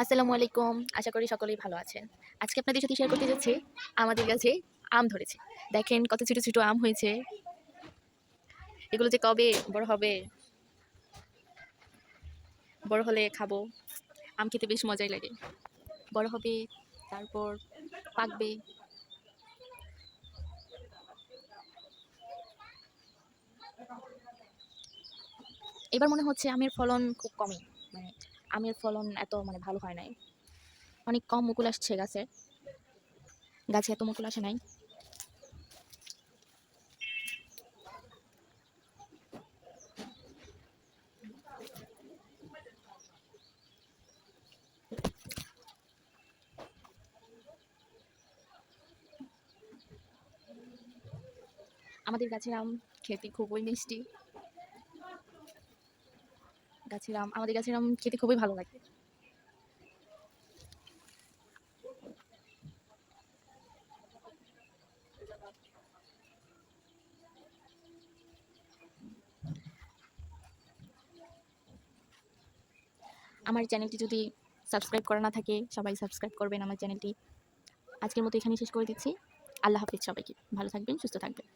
আসসালামু আলাইকুম। আশা করি সকলেই ভালো আছেন। আজকে আপনাদের সাথে শেয়ার করতে যাচ্ছি আমাদের কাছে আম ধরেছে। দেখেন কত ছোটো ছোটো আম হয়েছে। এগুলো যে কবে বড় হবে, বড় হলে খাব। আম খেতে বেশ মজাই লাগে। বড় হবে, তারপর পাকবে। এবার মনে হচ্ছে আমের ফলন খুব কমই। মানে আমের ফলন এত মানে ভালো হয় নাই। অনেক কম মুকুল আসছে গাছে গাছে এত মুকুল আসে নাই। আমাদের গাছের আম খেতে খুবই মিষ্টি। গাছের আম আমাদের গাছের আম খেতে খুবই ভালো লাগে। আমার চ্যানেলটি যদি সাবস্ক্রাইব করা না থাকে, সবাই সাবস্ক্রাইব করবেন আমার চ্যানেলটি। আজকের মতো এখানেই শেষ করে দিচ্ছি। আল্লাহ হাফিজ সবাইকে। ভালো থাকবেন, সুস্থ থাকবেন।